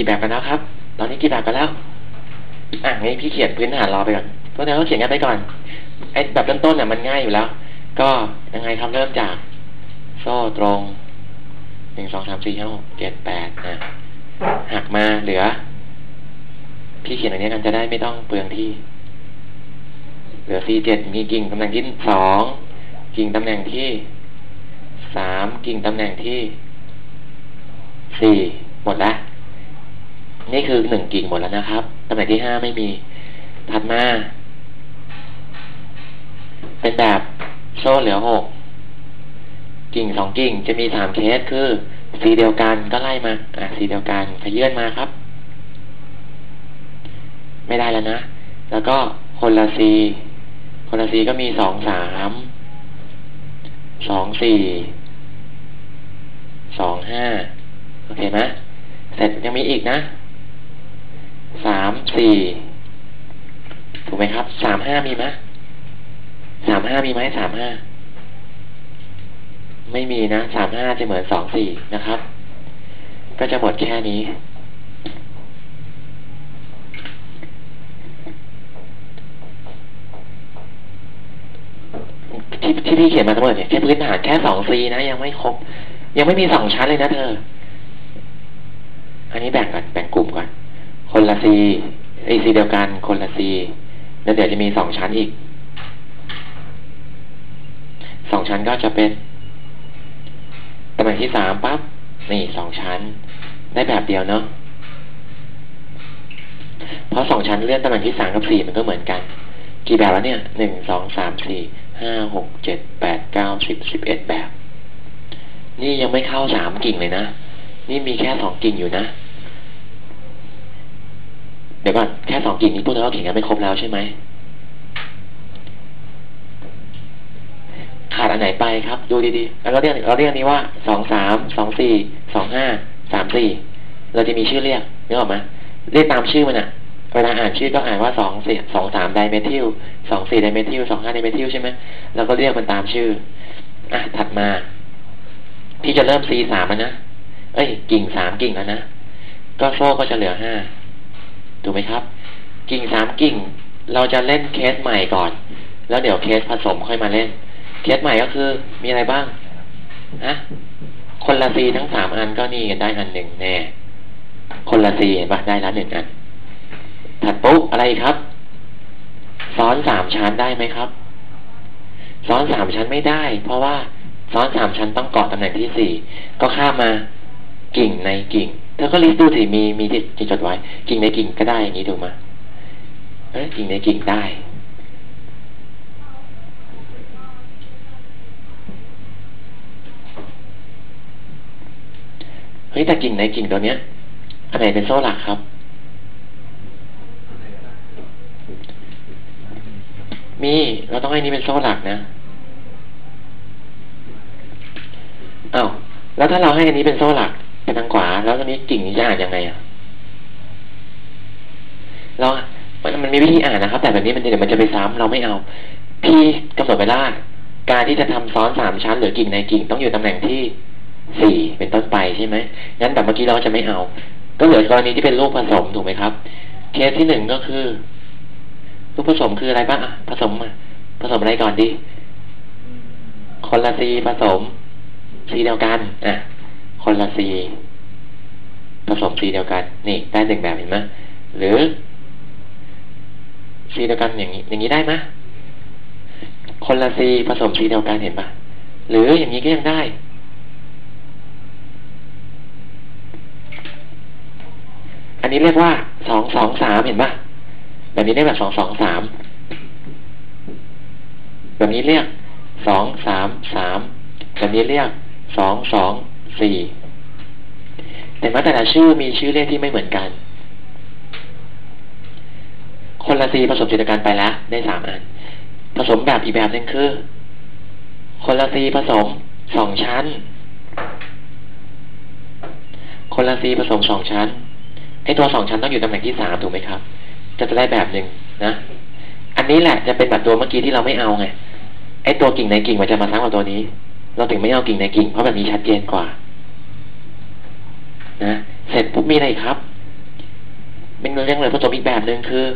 กี่แบบกันแล้วครับ ตอนนี้กี่แบบกันแล้ว อะงี้พี่เขียนพื้นฐานรอไปก่อนพวกนั้นก็เขียนกันไปก่อน ไอ้แบบเริ่มต้นเนี่ยมันง่ายอยู่แล้ว ก็ยังไงครับเริ่มจาก โซ่ตรงหนึ่งสองสามสี่ห้าหกเจ็ดแปดนะหักมาเหลือ พี่เขียนอันนี้กันจะได้ไม่ต้องเปลืองที่ เหลือ C เจ็ดมีกิ่งตำแหน่งที่สองกิ่งตำแหน่งที่สามกิ่งตำแหน่งที่สี่หมดแล้ว นี่คือหนึ่งกิ่งหมดแล้วนะครับตำแหน่งที่ห้าไม่มี ถัดมา เป็นแบบโซ่เหลือหกกิ่งสองกิ่งจะมีสามเคสคือสีเดียวกันก็ไล่มา อะสีเดียวกันขยื่นมาครับ ไม่ได้แล้วนะ แล้วก็คนละซีคนละซีก็มีสองสามสองสี่สองห้าโอเคไหมเสร็จยังมีอีกนะ สามสี่ถูกไหมครับสามห้ามีไหมสามห้ามีไหมสามห้าไม่มีนะสามห้าจะเหมือนสองสี่นะครับ ก็จะหมดแค่นี้ ที่ที่พี่เขียนมาทั้งหมดเนี่ยแค่พื้นฐานแค่สองซีนะ ยังไม่ครบ ยังไม่มีสองชั้นเลยนะเธอ อันนี้แบ่งกันแบ่งกลุ่มก่อน คนละซีไอซีเดียวกันคนละซีแล้วเดี๋ยวจะมีสองชั้นอีกสองชั้นก็จะเป็นตำแหน่งที่สามปั๊บนี่สองชั้น ได้แบบเดียวเนาะเพราะสองชั้นเลื่อนตำแหน่งที่สามกับสี่มันก็เหมือนกัน กี่แบบแล้วเนี่ยหนึ่งสองสามสี่ห้าหกเจ็ดแปดเก้าสิบสิบเอ็ดแบบ นี่ยังไม่เข้าสามกิ่งเลยนะ นี่มีแค่สองกิ่งอยู่นะ เดี๋ยวก่อนแค่สองกิ่งนี้พวกเราเขียนกันไม่ครบแล้วใช่ไหมขาดอันไหนไปครับ ดูดีๆแล้วเราเรียกเราเรียกนี้ว่าสองสามสองสี่สองห้าสามสี่เราจะมีชื่อเรียกนึกออกไหมเรียกตามชื่อมันอะเวลาอ่านชื่อก็อ่านว่าสองสี่สองสามไดเมทิลสองสี่ไดเมทิลสองห้าไดเมทิลใช่ไหมเราก็เรียกมันตามชื่ออะถัดมา พี่จะเริ่ม C สามแล้วนะเอ้ยกิ่งสามกิ่งแล้วนะก็โซ่ก็จะเหลือห้า ถูกไหมครับ กิ่งสามกิ่ง เราจะเล่นเคสใหม่ก่อน แล้วเดี๋ยวเคสผสมค่อยมาเล่น เคสใหม่ก็คือ มีอะไรบ้างนะคนละซีทั้งสามอันก็นี่กันได้อันหนึ่งแน่ คนละซีเห็นปะได้แล้วหนึ่งอัน ถัดปุ๊บอะไรครับ ซ้อนสามชั้นได้ไหมครับ ซ้อนสามชั้นไม่ได้ เพราะว่าซ้อนสามชั้นต้องเกาะตำแหน่งที่สี่ก็ข้ามมากิ่งในกิ่ง เธอก็ลิสต์ดูสิมีมีที่จดไว้ กิ่งในกิ่งก็ได้อย่างนี้ถูกไหมเอ้ยกิ่งในกิ่งได้เฮ้ยแต่กิ่งในกิ่งตัวเนี้ย อันไหนเป็นโซ่หลักครับ มีเราต้องให้นี้เป็นโซ่หลักนะอา้าวแล้วถ้าเราให้อันนี้เป็นโซ่หลัก ทางขวา แล้วตอนนี้กิ่งนี้จะอ่านยังไงอะเรามันมันมีวิธีอ่านนะครับ แต่แบบนี้มันเดี๋ยวมันจะไปซ้ำเราไม่เอา พี่กำหนดเวลาการที่จะทำซ้อนสามชั้นหรือกิ่งในกิ่งต้องอยู่ตำแหน่งที่สี่เป็นต้นไปใช่ไหมงั้นแบบเมื่อกี้เราจะไม่เอา ก็เหลือกรณีที่เป็นลูกผสมถูกไหมครับ เคสที่หนึ่งก็คือลูกผสมคืออะไรบ้างอะผสมมาผสมอะไรก่อนดีคนละซีผสมซีเดียวกันอะ คนละซีผสมซีเดียวกัน นี่ได้หนึ่งแบบเห็นไหมหรือซีเดียวกันอย่างนี้ อย่างนี้ได้ไหมคนละซีผสมซีเดียวกันเห็นปะหรืออย่างนี้ก็ยังได้อันนี้เรียกว่าสองสองสามเห็นปะแบบนี้เรียกแบบสองสองสามแบบนี้เรียกสองสามสามแบบนี้เรียกสองสอง สี่แต่ว่าแต่ละชื่อมีชื่อเรียกที่ไม่เหมือนกัน คนละซีผสมจิตการไปแล้วได้สามอัน ผสมแบบอีกแบบหนึ่งคือ คนละซีผสมสองชั้น คนละซีผสมสองชั้นไอตัวสองชั้นต้องอยู่ตำแหน่งที่สามถูกไหมครับ จะจะได้แบบหนึ่งนะ อันนี้แหละจะเป็นแบบตัวเมื่อกี้ที่เราไม่เอาไงไอตัวกิ่งในกิ่งมันจะมาซ้ำกับตัวนี้ เราถึงไม่เอากิ่งในกิ่งเพราะแบบนี้ชัดเจนกว่า นะเสร็จปุ๊บมีอะไรครับเป็นเรื่องเลยผสมอีกแบบหนึ่งคือ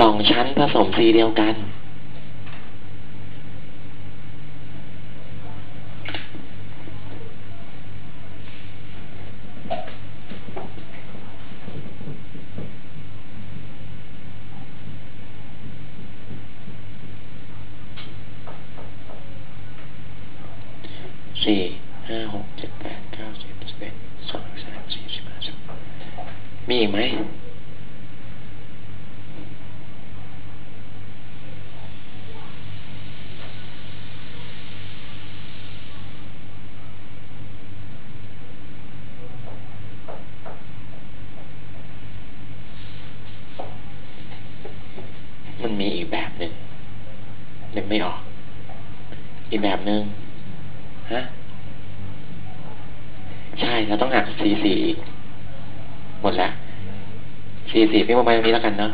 สองชั้นผสมสีเดียวกัน สี่ห้าหกเจ็ดแปดเก้าสิบสิบเอ็ดสองสามสี่สิบห้าสิบ มีอีกไหมมันมีอีกแบบหนึ่งนึกไม่ออก อีกแบบหนึ่งฮะ ใช่เราต้องหัก C สี่อีก หมดแล้ว C สี่พี่มาไปตรงนี้แล้วกันเนาะ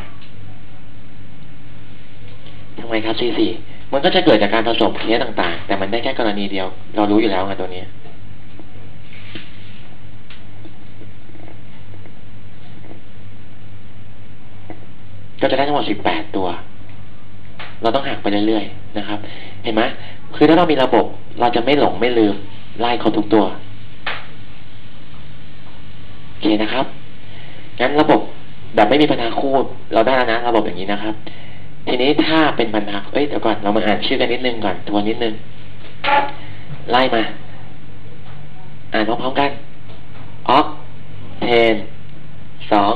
ทำไมครับ C สี่มันก็จะเกิดจากการผสมเคสต่างๆ แต่มันได้แค่กรณีเดียว เรารู้อยู่แล้วไงตัวนี้ก็จะได้ทั้งหมดสิบแปดตัว เราต้องหักไปเรื่อยๆนะครับ เห็นไหมคือถ้าเรามีระบบ เราจะไม่หลงไม่ลืม ไล่เขาทุกตัว โอเคนะครับ งั้นระบบแบบไม่มีปัญหาคู่เราได้แล้วนะ ระบบอย่างนี้นะครับ ทีนี้ถ้าเป็นปัญหาเอ้ยเดี๋ยวก่อนเรามาอ่านชื่อกันนิดนึงก่อนทวนนิดนึง ไล่มา อ่านพร้อมๆกันออกเทนสอง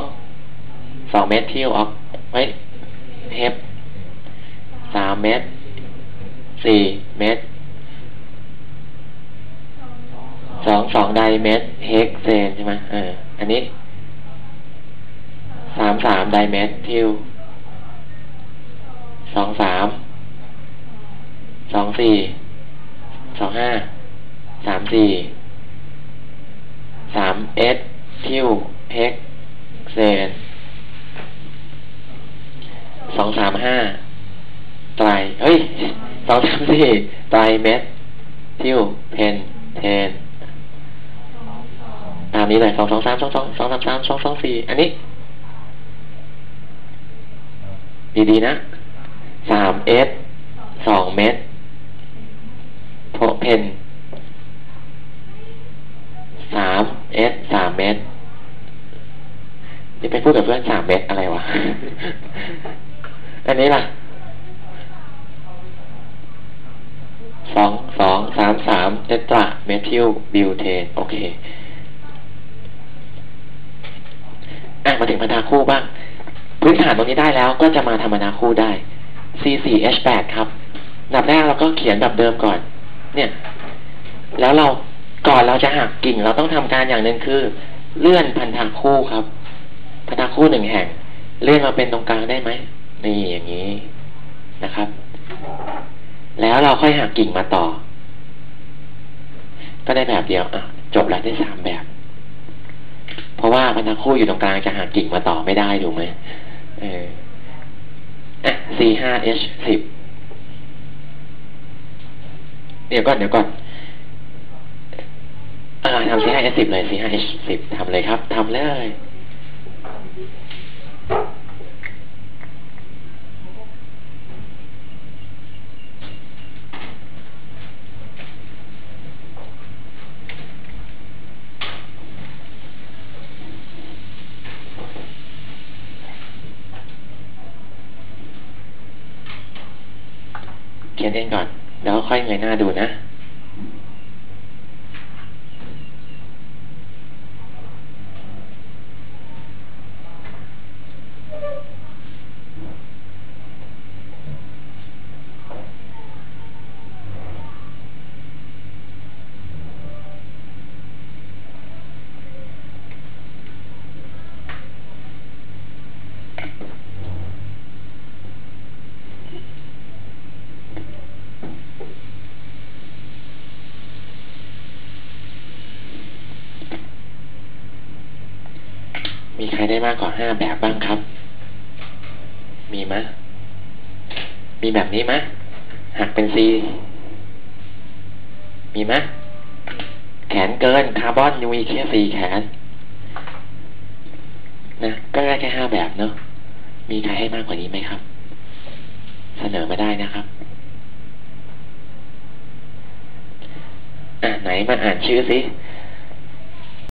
สองเมตรทิวออกไว้เทปสามเมตรสี่เมตรสองสองไดเมตรเฮกเซนใช่ไหมเอออันนี้ สามสามไดเมตรทิวสองสามสองสี่สองห้าสามสี่สามเอสทิวเฮกเซนสองสามห้าไตรเฮ้ยสองสามสี่ไตรเมตรทิวเพนเทนตามนี้เลยสองสองสามสองสองสองสามสามสองสองสี่อันนี้ ดีๆนะสามเอสสองเมตรโพเพนสามเอสสามเมตรนี่ไปพูดกับเพื่อนสามเมตรอะไรวะ อันนี้ล่ะสองสองสามสามเตตราเมทิลบิวเทน โอเค อะ มาถึงพันธาคู่บ้าง พื้นฐานตรงนี้ได้แล้วก็จะมาทำพันาคู่ได้ C4H8 ครับดับแรกเราก็เขียนแบบเดิมก่อน เนี่ย แล้วเราก่อนเราจะหักกิ่ง เราต้องทำการอย่างหนึ่งคือ เลื่อนพันธาคู่ครับ พันธาคู่หนึ่งแห่ง เลื่อนมาเป็นตรงกลางได้ไหมนี่อย่างนี้นะครับ แล้วเราค่อยหักกิ่งมาต่อ ก็ได้แบบเดียวอะจบแล้วได้สามแบบ เพราะว่าพันธะคู่อยู่ตรงกลางจะหักกิ่งมาต่อไม่ได้ถูกไหม เอออะ C ห้า H สิบเดี๋ยวก่อนเดี๋ยวก่อนอ่าทำ C ห้า H สิบเลย C ห้า H สิบทำเลยครับทำเลย เขียนเองก่อน แล้วค่อยเงยหน้าดูนะ มีใคร ได้มากกว่าห้าแบบบ้างครับ มีมะมีแบบนี้มะหักเป็นซีมีมะแขนเกินคาร์บอนยูวีแค่สี่แขน นะก็ได้แค่ห้าแบบเนอะมีใครให้มากกว่านี้ไหมครับ เสนอมาได้นะครับอะไหนมาอ่านชื่อสิ